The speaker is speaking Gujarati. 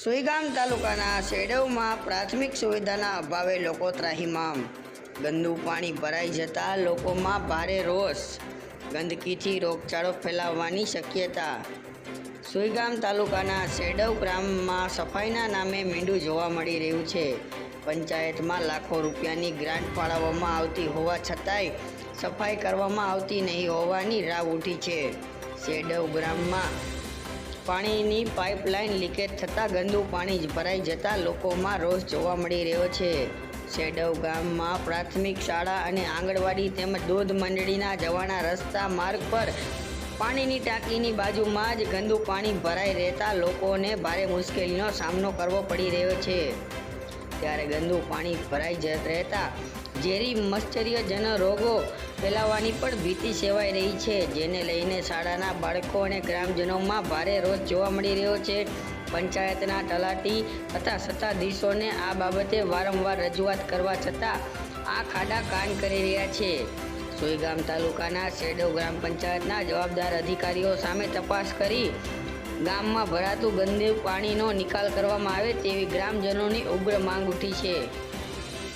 સુઈગામ તાલુકાના શેડવમાં પ્રાથમિક સુવિધાના અભાવે લોકો ત્રાહિમામ. ગંદુ પાણી ભરાઈ જતા લોકોમાં ભારે રોષ. ગંદકીથી રોગચાળો ફેલાવવાની શક્યતા. સુઈગામ તાલુકાના શેડવ ગ્રામમાં સફાઈના નામે મીંડું જોવા મળી રહ્યું છે. પંચાયતમાં લાખો રૂપિયાની ગ્રાન્ટ ફાળવવામાં આવતી હોવા છતાંય સફાઈ કરવામાં આવતી નહીં હોવાની રાવ ઉઠી છે. શેડવ ગ્રામમાં પાણીની પાઇપલાઇન લીકેજ થતાં ગંદુ પાણી જ ભરાઈ જતાં લોકોમાં રોષ જોવા મળી રહ્યો છે. શેડવ ગામમાં પ્રાથમિક શાળા અને આંગણવાડી તેમજ દૂધ મંડળીના જવાના રસ્તા માર્ગ પર પાણીની ટાંકીની બાજુમાં જ ગંદુ પાણી ભરાઈ રહેતા લોકોને ભારે મુશ્કેલીનો સામનો કરવો પડી રહ્યો છે. ત્યારે ગંદુ પાણી ભરાઈ જ રહેતા ઝેરી મચ્છરીયજન રોગો ફેલાવાની પણ ભીતિ સેવાઈ રહી છે. જેને લઈને શાળાના બાળકો અને ગ્રામજનોમાં ભારે રોષ જોવા મળી રહ્યો છે. પંચાયતના તલાટી તથા સત્તાધીશોને આ બાબતે વારંવાર રજૂઆત કરવા છતાં આ ખાડા કાન કરી રહ્યા છે. સુઈગામ તાલુકાના શેડો ગ્રામ પંચાયતના જવાબદાર અધિકારીઓ સામે તપાસ કરી ગામમાં ભરાતું ગંદુ પાણીનો નિકાલ કરવામાં આવે તેવી ગ્રામજનોની ઉગ્ર માંગ ઉઠી છે.